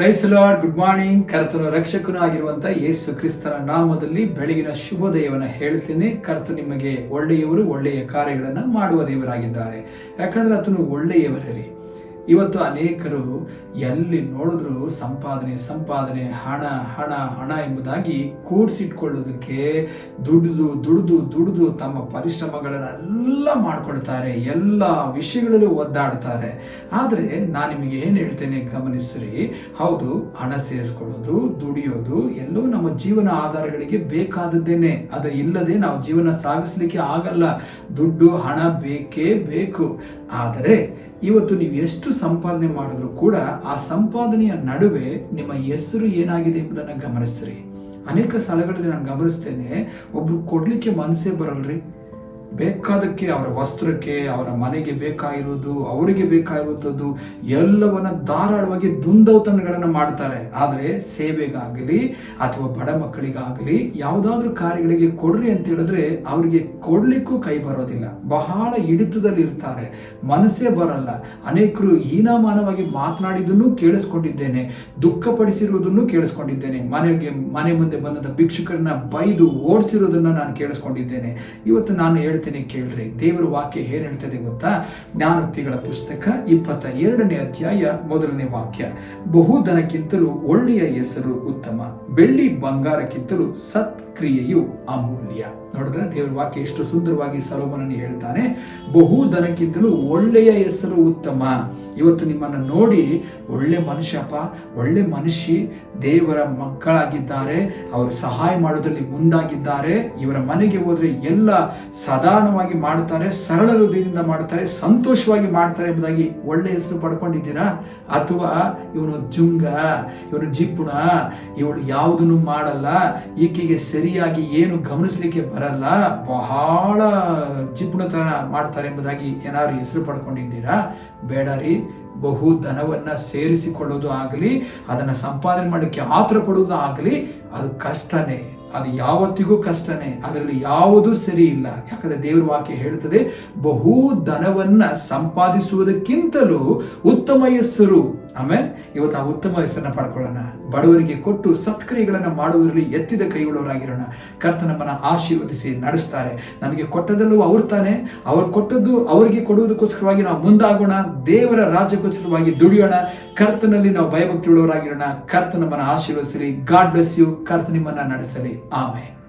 Price lord good morning ಕರ್ತನ ರಕ್ಷಕನೂ ಆಗಿರುವಂಥ ಯೇಸು ಕ್ರಿಸ್ತನ ನಾಮದಲ್ಲಿ ಬೆಳಗಿನ ಶುಭೋದಯವನ್ನು ಹೇಳ್ತೇನೆ. ಕರ್ತ ನಿಮಗೆ ಒಳ್ಳೆಯವರು, ಒಳ್ಳೆಯ ಕಾರ್ಯಗಳನ್ನು ಮಾಡುವ ದೇವರಾಗಿದ್ದಾರೆ. ಯಾಕಂದ್ರೆ ಆತನು ಒಳ್ಳೆಯವರೇ ಇವತ್ತು ಅನೇಕರು ಎಲ್ಲಿ ನೋಡಿದ್ರು ಸಂಪಾದನೆ ಸಂಪಾದನೆ, ಹಣ ಹಣ ಹಣ ಎಂಬುದಾಗಿ ಕೂಡಿಸಿಟ್ಕೊಳ್ಳೋದಕ್ಕೆ ದುಡಿದು ದುಡಿದು ದುಡಿದು ತಮ್ಮ ಪರಿಶ್ರಮಗಳನ್ನೆಲ್ಲ ಮಾಡ್ಕೊಳ್ತಾರೆ, ಎಲ್ಲ ವಿಷಯಗಳಲ್ಲೂ ಒದ್ದಾಡ್ತಾರೆ. ಆದರೆ ನಾನು ನಿಮಗೆ ಏನು ಹೇಳ್ತೇನೆ ಗಮನಿಸ್ರಿ? ಹೌದು, ಹಣ ಸೇರಿಸ್ಕೊಳ್ಳೋದು, ದುಡಿಯೋದು ಎಲ್ಲವೂ ನಮ್ಮ ಜೀವನ ಆಧಾರಗಳಿಗೆ ಬೇಕಾದದ್ದೇನೆ. ಅದು ಇಲ್ಲದೆ ನಾವು ಜೀವನ ಸಾಗಿಸ್ಲಿಕ್ಕೆ ಆಗಲ್ಲ. ದುಡ್ಡು, ಹಣ ಬೇಕೇ ಬೇಕು. ಆದರೆ ಇವತ್ತು ನೀವು ಎಷ್ಟು ಸಂಪಾದನೆ ಮಾಡಿದ್ರು ಕೂಡ ಆ ಸಂಪಾದನೆಯ ನಡುವೆ ನಿಮ್ಮ ಹೆಸರು ಏನಾಗಿದೆ ಎಂಬುದನ್ನು ಗಮನಿಸ್ರಿ. ಅನೇಕ ಸ್ಥಳಗಳಲ್ಲಿ ನಾನು ಗಮನಿಸ್ತೇನೆ, ಒಬ್ರು ಕೊಡ್ಲಿಕ್ಕೆ ಮನಸ್ಸೇ ಬರಲ್ರಿ. ಬೇಕಾದಕ್ಕೆ ಅವರ ವಸ್ತ್ರಕ್ಕೆ, ಅವರ ಮನೆಗೆ ಬೇಕಾಗಿರುವುದು, ಅವರಿಗೆ ಬೇಕಾಗಿರುವಂಥದ್ದು, ಎಲ್ಲವನ್ನ ಧಾರಾಳವಾಗಿ ದುಂದೌತನಗಳನ್ನು ಮಾಡ್ತಾರೆ. ಆದರೆ ಸೇವೆಗಾಗಲಿ ಅಥವಾ ಬಡ ಮಕ್ಕಳಿಗಾಗಲಿ ಯಾವುದಾದ್ರೂ ಕಾರ್ಯಗಳಿಗೆ ಕೊಡ್ರಿ ಅಂತ ಹೇಳಿದ್ರೆ ಅವರಿಗೆ ಕೊಡ್ಲಿಕ್ಕೂ ಕೈ ಬರೋದಿಲ್ಲ. ಬಹಳ ಹಿಡಿತದಲ್ಲಿ ಇರ್ತಾರೆ. ಮನಸ್ಸೇ ಬರಲ್ಲ. ಅನೇಕರು ಹೀನಾಮಾನವಾಗಿ ಮಾತನಾಡಿದ್ದನ್ನು ಕೇಳಿಸ್ಕೊಂಡಿದ್ದೇನೆ, ದುಃಖಪಡಿಸಿರುವುದನ್ನು ಕೇಳಿಸ್ಕೊಂಡಿದ್ದೇನೆ, ಮನೆಗೆ, ಮನೆ ಮುಂದೆ ಬಂದಂಥ ಭಿಕ್ಷುಕರನ್ನ ಬೈದು ಓಡಿಸಿರೋದನ್ನ ನಾನು ಕೇಳಿಸ್ಕೊಂಡಿದ್ದೇನೆ. ಇವತ್ತು ನಾನು ಹೇಳ್ತೇನೆ ಕೇಳ್ರಿ. ದೇವರ ವಾಕ್ಯ ಏನ್ ಹೇಳ್ತದೆ ಗೊತ್ತಾ? ಜ್ಞಾನೋಕ್ತಿಗಳ ಪುಸ್ತಕ ಇಪ್ಪತ್ತ ಎರಡನೇ ಅಧ್ಯಾಯ ಮೊದಲನೇ ವಾಕ್ಯ. ಬಹುಧನಕ್ಕಿಂತಲೂ ಒಳ್ಳೆಯ ಹೆಸರು ಉತ್ತಮ. ಬೆಳ್ಳಿ ಬಂಗಾರಕ್ಕಿಂತಲೂ ಸತ್ಕ್ರಿಯೆಯು ಅಮೂಲ್ಯ. ನೋಡಿದ್ರೆ ದೇವರ ವಾಕ್ಯ ಎಷ್ಟು ಸುಂದರವಾಗಿ ಸಲೋಮನನ್ನು ಹೇಳ್ತಾನೆ, ಬಹು ದನಕ್ಕಿಂತಲೂ ಒಳ್ಳೆಯ ಹೆಸರು ಉತ್ತಮ. ಇವತ್ತು ನಿಮ್ಮನ್ನು ನೋಡಿ ಒಳ್ಳೆ ಮನುಷ್ಯಪ್ಪ, ಒಳ್ಳೆ ಮನುಷ್ಯ, ದೇವರ ಮಕ್ಕಳಾಗಿದ್ದಾರೆ, ಅವರು ಸಹಾಯ ಮಾಡೋದ್ರಲ್ಲಿ ಮುಂದಾಗಿದ್ದಾರೆ, ಇವರ ಮನೆಗೆ ಹೋದ್ರೆ ಎಲ್ಲ ಸಾಧಾರಣವಾಗಿ ಮಾಡ್ತಾರೆ, ಸರಳ ಹೃದಯದಿಂದ ಮಾಡ್ತಾರೆ, ಸಂತೋಷವಾಗಿ ಮಾಡ್ತಾರೆ ಎಂಬುದಾಗಿ ಒಳ್ಳೆ ಹೆಸರು ಪಡ್ಕೊಂಡಿದ್ದೀರಾ? ಅಥವಾ ಇವನು ಜುಂಗ, ಇವನು ಜಿಪ್ಪುಣ, ಇವಳು ಯಾವುದನ್ನು ಮಾಡಲ್ಲ, ಈಕೆಗೆ ಸರಿಯಾಗಿ ಏನು ಗಮನಿಸಲಿಕ್ಕೆ ಬಹಳ ಜಿಪುಣತನ ಮಾಡ್ತಾರೆ ಎಂಬುದಾಗಿ ಏನಾದ್ರು ಹೆಸರು ಪಡ್ಕೊಂಡಿದ್ದೀರಾ? ಬೇಡ ರೀ. ಬಹು ಧನವನ್ನ ಸೇರಿಸಿಕೊಳ್ಳೋದು ಆಗಲಿ, ಅದನ್ನ ಸಂಪಾದನೆ ಮಾಡಲಿಕ್ಕೆ ಆತರ ಪಡುವುದು ಆಗಲಿ, ಅದು ಕಷ್ಟನೇ. ಅದು ಯಾವತ್ತಿಗೂ ಕಷ್ಟನೇ. ಅದರಲ್ಲಿ ಯಾವುದೂ ಸರಿ ಇಲ್ಲ. ಯಾಕಂದ್ರೆ ದೇವರ ವಾಕ್ಯ ಹೇಳ್ತದೆ, ಬಹು ಧನವನ್ನ ಸಂಪಾದಿಸುವುದಕ್ಕಿಂತಲೂ ಉತ್ತಮ ಹೆಸರು ಆಮೇಲೆ ಇವತ್ತು ಆ ಉತ್ತಮ ಹೆಸರನ್ನ ಪಡ್ಕೊಳ್ಳೋಣ. ಬಡವರಿಗೆ ಕೊಟ್ಟು ಸತ್ಕ್ರಿಯೆಗಳನ್ನ ಮಾಡುವುದರಲ್ಲಿ ಎತ್ತಿದ ಕೈಗಳವರಾಗಿರೋಣ ಕರ್ತ ನಮ್ಮನ್ನ ಆಶೀರ್ವದಿಸಿ ನಡೆಸ್ತಾರೆ. ನಮಗೆ ಕೊಟ್ಟದಲ್ಲೂ ಅವ್ರು ತಾನೆ. ಅವ್ರು ಕೊಟ್ಟದ್ದು ಅವರಿಗೆ ಕೊಡುವುದಕ್ಕೋಸ್ಕರವಾಗಿ ನಾವು ಮುಂದಾಗೋಣ. ದೇವರ ರಾಜ್ಯಕ್ಕೋಸ್ಕರವಾಗಿ ದುಡಿಯೋಣ. ಕರ್ತನಲ್ಲಿ ನಾವು ಭಯಭಕ್ತಿ ಉಳ್ಳವರಾಗಿರೋಣ ಕರ್ತ ನಮ್ಮನ್ನ ಆಶೀರ್ವದಿಸಲಿ. God bless you. ಕರ್ತ ನಿಮ್ಮನ್ನ ನಡೆಸಲಿ. ಆಮೇಲೆ